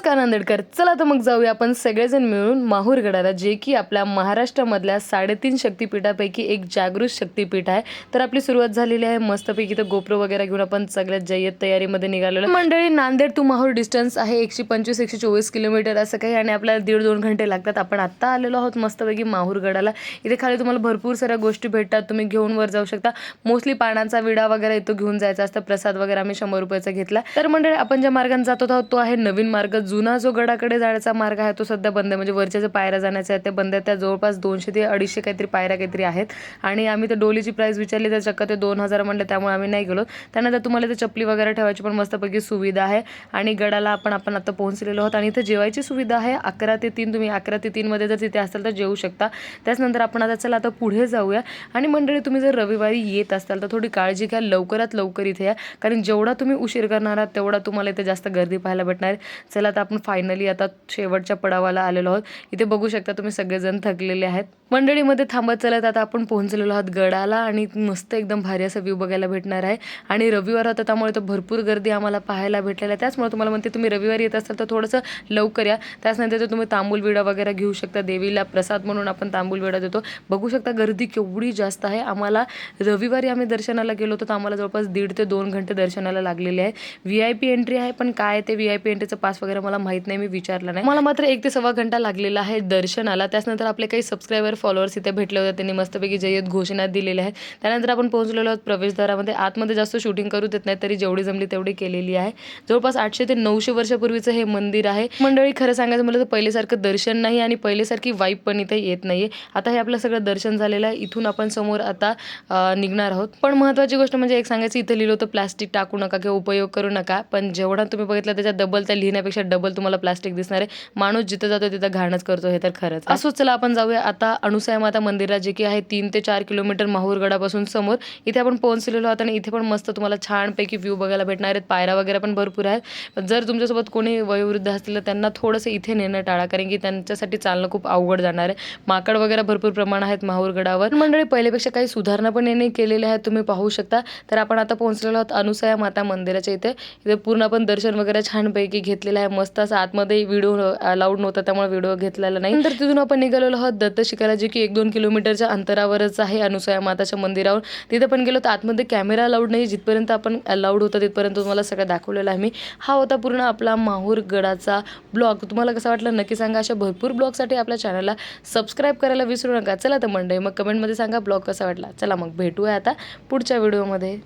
नमस्कार नांदेडकर चला तर मग जाऊया आपण सगळेजण मिळून माहूरगडाला जे की आपल्या महाराष्ट्रामधल्या साडेतीन शक्तिपीठापैकी एक जागृत शक्तिपीठ आहे. तर आपली सुरुवात झालेली आहे. मस्तपैकी तर गोप्रो वगैरे घेऊन आपण सगळ्यात जय्यत तयारीमध्ये निघालेलो मंडळी नांदेड टू माहूर डिस्टन्स आहे. एकशे पंचवीस एकशे चोवीस किलोमीटर असं काही आणि आपल्याला दीड दोन घंटे लागतात. आपण आत्ता आलेलो आहोत मस्तपैकी माहूरगडाला. इथे खाली तुम्हाला भरपूर साऱ्या गोष्टी भेटतात. तुम्ही घेऊन वर जाऊ शकता. मोस्टली पानांचा विडा वगैरे इथं घेऊन जायचा असतं. प्रसाद वगैरे आम्ही शंभर रुपयाचा घेतला. तर मंडळी आपण ज्या मार्गाने जात आहोत तो आहे नवीन मार्ग जुना जो गडाकडे जाण्याचा मार्ग आहे तो सध्या बंद आहे. म्हणजे वरच्या ज्या पायऱ्या जाण्याच्या आहेत ते बंद आहेत. त्या जवळपास दोनशे ते अडीचशे काहीतरी पायऱ्या काहीतरी आहेत. आणि आम्ही तर डोलीची प्राईस विचारली तर चक्क ते दोन हजार म्हटलं त्यामुळे आम्ही नाही गेलो. त्यानंतर तुम्हाला ते चपली वगैरे ठेवायची पण मस्तपैकी सुविधा आहे. आणि गडाला आपण आपण आता पोहोचलेलो आहोत. आणि इथे जेवायची सुविधा आहे. अकरा ते तीन तुम्ही अकरा ते तीनमध्ये जर तिथे असाल तर जेवू शकता. त्याचनंतर आपण आता चला आता पुढे जाऊया. आणि मंडळी तुम्ही जर रविवारी येत असाल तर थोडी काळजी घ्या. लवकरात लवकर इथे या. कारण जेवढा तुम्ही उशीर करणार आहात तेवढा तुम्हाला इथे जास्त गर्दी पाहायला भेटणार चला आता आता आपण फायनली आता शेवटच्या पडावाला आलेलो आहोत. इथे बघू शकता तुम्ही सगळेजण थकलेले आहेत. मंडळीमध्ये थांबत चालत आता आपण पोहोचलेलो आहोत गडाला आणि मस्त एकदम भारी असा व्ह्यू बघायला भेटणार आहे. आणि रविवार होता त्यामुळे तर भरपूर गर्दी आम्हाला पाहायला भेटलेली आहे त्याचमुळे तुम्हाला म्हणते तुम्ही रविवारी येत असाल तर थोडंसं लवकर या. त्याचनंतर तुम्ही तांबूल विडा वगैरे घेऊ शकता. देवीला प्रसाद म्हणून आपण तांबूल विडा देतो. बघू शकता गर्दी केवढी जास्त आहे. आम्हाला रविवारी आम्ही दर्शनाला गेलो होतो तर आम्हाला जवळपास दीड ते दोन घंटे दर्शनाला लागलेले आहे. व्ही आय पी एंट्री आहे पण काय ते व्ही आय पी एंट्रीचं पास वगैरे मला माहीत नाही मी विचारलं नाही. मला मात्र एक ते सव्वा घंटा लागलेला आहे दर्शनाला. त्याचनंतर आपले काही सबस्क्रायबर फॉलोअर्स इथे भेटले होते. त्यांनी मस्तपैकी जय्यत घोषणा दिलेल्या आहेत. त्यानंतर आपण पोहोचलेलो आहोत प्रवेशद्वारामध्ये. आतमध्ये जास्त शूटिंग करू देत नाही तरी जेवढी जमली तेवढी केलेली आहे. जवळपास आठशे ते नऊशे वर्षापूर्वीचं हे मंदिर आहे. मंडळी खरं सांगायचं म्हटलं तर पहिल्यासारखं दर्शन नाही आणि पहिल्यासारखी वाईब पण इथे येत नाही आता हे आपलं सगळं दर्शन झालेलं आहे. इथून आपण समोर आता निघणार आहोत. पण महत्त्वाची गोष्ट म्हणजे एक सांगायचं इथं लिहिलं होतं प्लास्टिक टाकू नका किंवा उपयोग करू नका. पण जेवढा तुम्ही बघितलं त्याच्या डबल त्या लिहिण्यापेक्षा डबल तुम्हाला प्लास्टिक दिसणार आहे. माणूस जिथं जातो तिथं घाणच करतो हे तर खरंच असोच चला आपण जाऊया. आता अनुसया माता मंदिरात जे की आहे तीन ते चार किलोमीटर माहूरगडापासून समोर. इथे आपण पोहोचलेलो आहोत आणि इथे पण मस्त तुम्हाला छानपैकी व्ह्यू बघायला भेटणार आहेत. पायऱ्या वगैरे पण भरपूर आहेत. जर तुमच्यासोबत कोणी वयोवृद्ध असतील तर त्यांना थोडंसं इथे नेणं टाळा कारण की त्यांच्यासाठी चालणं खूप अवघड जाणार आहे. माकड वगैरे भरपूर प्रमाण आहेत माहूरगडावर मंडळी पहिल्यापेक्षा काही सुधारणा पण यांनी केलेल्या आहेत तुम्ही पाहू शकता. तर आपण आता पोहोचलेलो आहोत अनुसया माता मंदिराच्या इथे. इथे पूर्ण आपण दर्शन वगैरे छानपैकी घेतलेलं आहे मस्त असं आतमध्ये व्हिडिओ अलाउड नव्हता त्यामुळे व्हिडिओ घेतलेला नाही. तर तिथून आपण निघालेलो आहोत दत्त शिकायला जे की एक दोन किलोमीटरच्या अंतरावरच आहे अनुसया माताच्या मंदिरावर. तिथे पण गेलो तर आतमध्ये कॅमेरा अलाउड नाही. जिथपर्यंत आपण अलाउड होता तिथपर्यंत तुम्हाला सगळं दाखवलेलं आहे मी. हा होता पूर्ण आपला माहूर गडाचा ब्लॉग तुम्हाला कसा वाटला नक्की सांगा. अशा भरपूर ब्लॉगसाठी आपल्या चॅनलला सबस्क्राईब करायला विसरू नका. चला तर मंडळी मग कमेंटमध्ये सांगा ब्लॉग कसा वाटला. चला मग भेटूया आता पुढच्या व्हिडिओमध्ये